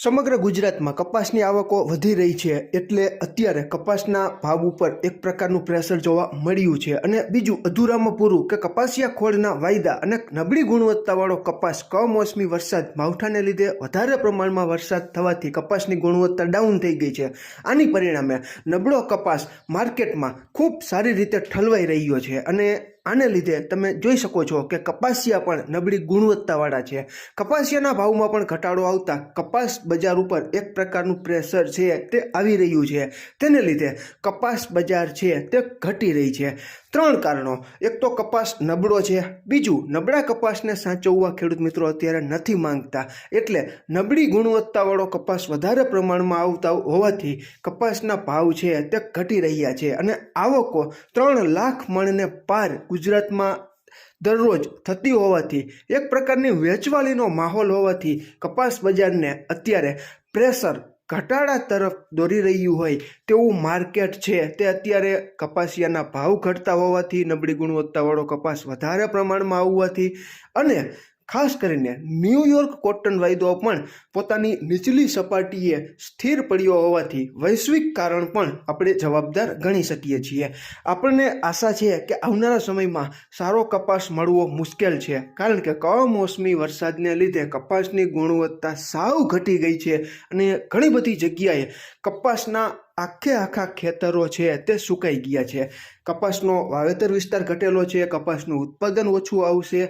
સમગ્ર ગુજરાતમાં કપાસની આવકો વધી રહી છે એટલે અત્યારે કપાસના ભાવ ઉપર એક પ્રકારનું પ્રેશર જોવા મળ્યું છે અને બીજું અધૂરામાં પૂરું કે કપાસિયા ખોળના વાયદા અને નબળી ગુણવત્તાવાળો કપાસ કમોસમી વરસાદ માવઠાને લીધે વધારે પ્રમાણમાં વરસાદ થવાથી કપાસની ગુણવત્તા ડાઉન થઈ ગઈ છે. આની પરિણામે નબળો કપાસ માર્કેટમાં ખૂબ સારી રીતે ઠલવાઈ રહ્યો છે અને આને લીધે તમે જોઈ શકો છો કે કપાસિયા પણ નબળી ગુણવત્તાવાળા છે. કપાસિયાના ભાવમાં પણ ઘટાડો આવતા કપાસ બજાર ઉપર એક પ્રકારનું પ્રેશર છે તે આવી રહ્યું છે. તેને લીધે કપાસ બજાર છે તે ઘટી રહી છે. ત્રણ કારણો. એક તો કપાસ નબળો છે. બીજું, નબળા કપાસને સાચવવા ખેડૂત મિત્રો અત્યારે નથી માંગતા. એટલે નબળી ગુણવત્તાવાળો કપાસ વધારે પ્રમાણમાં આવતા હોવાથી કપાસના ભાવ છે તે ઘટી રહ્યા છે. અને આવકો ત્રણ લાખ મણને પાર ગુજરાતમાં દરરોજ થતી હોવાથી, એક પ્રકારની વેચવાલીનો માહોલ હોવાથી કપાસ બજારને અત્યારે પ્રેશર ઘટાડા તરફ દોરી રહ્યું હોય તેવું માર્કેટ છે. તે અત્યારે કપાસિયાના ભાવ ઘટતા હોવાથી નબળી ગુણવત્તાવાળો કપાસ વધારે પ્રમાણમાં આવવાથી અને ખાસ કરીને ન્યૂયોર્ક કોટન વાયદો પણ પોતાની નીચલી સપાટીએ સ્થિર પડ્યો હોવાથી વૈશ્વિક કારણ પણ આપણે જવાબદાર ગણી શકીએ છીએ. આપણને આશા છે કે આવનારા સમયમાં સારો કપાસ મળવો મુશ્કેલ છે, કારણ કે કમોસમી વરસાદને લીધે કપાસની ગુણવત્તા સાવ ઘટી ગઈ છે અને ઘણી બધી જગ્યાએ કપાસના આખે આખા ખેતરો છે તે સુકાઈ ગયા છે. કપાસનો વાવેતર વિસ્તાર ઘટેલો છે, કપાસનું ઉત્પાદન ઓછું આવશે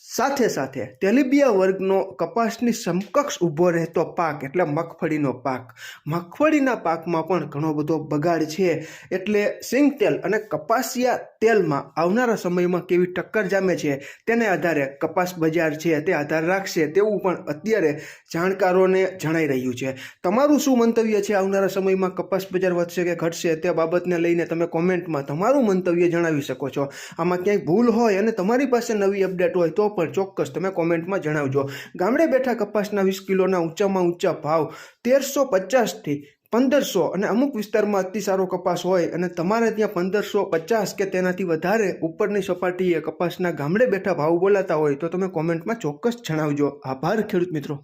સાથે સાથે તેલીબિયા વર્ગનો કપાસની સમકક્ષ ઊભો રહેતો પાક એટલે મગફળીનો પાક. મગફળીના પાકમાં પણ ઘણો બધો બગાડ છે. એટલે સિંગ તેલ અને કપાસિયા તેલમાં આવનારા સમયમાં કેવી ટક્કર જામે છે તેને આધારે કપાસ બજાર છે તે આધાર રાખશે તેવું પણ અત્યારે જાણકારોને જણાઈ રહ્યું છે. તમારું શું મંતવ્ય છે આવનારા સમયમાં કપાસ બજાર વધશે કે ઘટશે તે બાબતને લઈને તમે કોમેન્ટમાં તમારું મંતવ્ય જણાવી શકો છો. આમાં ક્યાંય ભૂલ હોય અને તમારી પાસે નવી અપડેટ હોય તો પણ ચોક્કસ તમે કોમેન્ટમાં જણાવજો. ગામડે બેઠા કપાસના વીસ કિલોના ઊંચામાં ઊંચા ભાવ તેરસો પચાસથી પંદરસો અને અમુક વિસ્તારમાં અતિ સારો કપાસ હોય અને તમારે ત્યાં પંદરસો પચાસ કે તેનાથી વધારે ઉપરની સપાટીએ કપાસના ગામડે બેઠા ભાવ બોલાતા હોય તો તમે કોમેન્ટમાં ચોક્કસ જણાવજો. આભાર ખેડૂત મિત્રો.